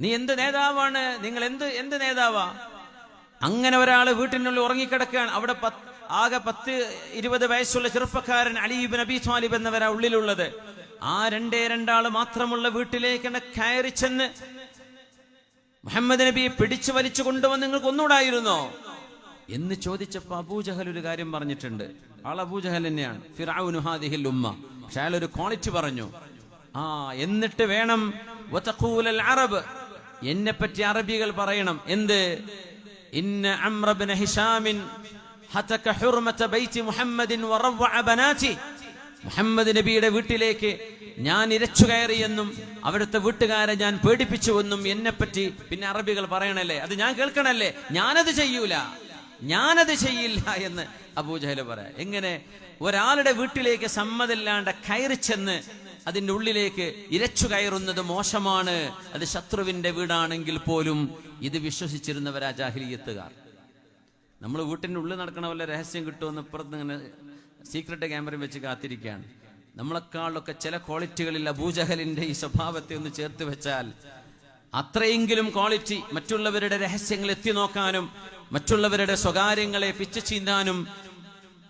നീ എന്ത് നേതാവാണ്? നിങ്ങൾ എന്ത് എന്ത് നേതാവാ? അങ്ങനെ ഒരാൾ വീട്ടിനുള്ളിൽ ഉറങ്ങിക്കിടക്കുകയാണ്. അവിടെ ആകെ പത്ത് ഇരുപത് വയസ്സുള്ള ചെറുപ്പക്കാരൻ അലീബ് നബി സ്വാലിബ് എന്നവരാ ഉള്ളിലുള്ളത്. ആ രണ്ടേ രണ്ടാൾ മാത്രമുള്ള വീട്ടിലേക്ക് കയറി ചെന്ന് മുഹമ്മദ് നബിയെ പിടിച്ചു വലിച്ചു കൊണ്ടുവന്ന് നിങ്ങൾക്ക് ഒന്നുകൂടായിരുന്നോ? എന്ന് ചോദിച്ചപ്പോ അബൂജഹൽ ഒരു കാര്യം പറഞ്ഞിട്ടുണ്ട്. ആൾ അബൂജഹൽ തന്നെയാണ്. ഫിറഔനു ഹാദിഹിൽ ഉമ്മ. പക്ഷെ അയാൾ ഒരു ക്വാളിറ്റി പറഞ്ഞു. ആ എന്നിട്ട് വേണം അറബ് എന്നെ പറ്റി അറബികൾ പറയണം. എന്ത്? ഇന്ന ഹിഷാമിൻ ഹതക ഹുർമത മുഹമ്മദിൻ ബനാതി. മുഹമ്മദ് നബിയുടെ വീട്ടിലേക്ക് ഞാൻ ഇരച്ചു കയറിയെന്നും അവിടുത്തെ വീട്ടുകാരെ ഞാൻ പേടിപ്പിച്ചുവെന്നും എന്നെപ്പറ്റി പിന്നെ അറബികൾ പറയണല്ലേ? അത് ഞാൻ കേൾക്കണല്ലേ? ഞാനത് ചെയ്യൂല. ഞാനത് ചെയ്യില്ല എന്ന് അബൂജഹൽ പറയാം. എങ്ങനെ? ഒരാളുടെ വീട്ടിലേക്ക് സമ്മതില്ലാണ്ട് കയറി ചെന്ന് അതിന്റെ ഉള്ളിലേക്ക് ഇരച്ചു കയറുന്നത് മോശമാണ്. അത് ശത്രുവിന്റെ വീടാണെങ്കിൽ പോലും ഇത് വിശ്വസിച്ചിരുന്നവരാ ജാഹിലിയത്തുകാർ. നമ്മൾ വീട്ടിന്റെ ഉള്ളിൽ നടക്കണ വല്ല രഹസ്യം കിട്ടുമെന്ന് ഇപ്പുറത്ത് ഇങ്ങനെ സീക്രട്ട് ക്യാമറയും വെച്ച് കാത്തിരിക്കുകയാണ്. നമ്മളെക്കാളൊക്കെ ചില ക്വാളിറ്റികളിൽ അബൂജഹലിന്റെ ഈ സ്വഭാവത്തെ ഒന്ന് ചേർത്ത് വെച്ചാൽ അത്രയെങ്കിലും ക്വാളിറ്റി മറ്റുള്ളവരുടെ രഹസ്യങ്ങൾ എത്തി നോക്കാനും മറ്റുള്ളവരുടെ സ്വകാര്യങ്ങളെ പിച്ചു ചീന്താനും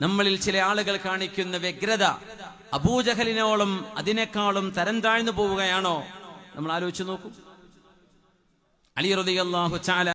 നമ്മളിൽ ചില ആളുകൾ കാണിക്കുന്ന വ്യഗ്രത അബൂജഹലിനോളം അതിനേക്കാളും തരം താഴ്ന്നു പോവുകയാണോ? നമ്മൾ ആലോചിച്ചു നോക്കൂ. അലി റളിയല്ലാഹു ചാല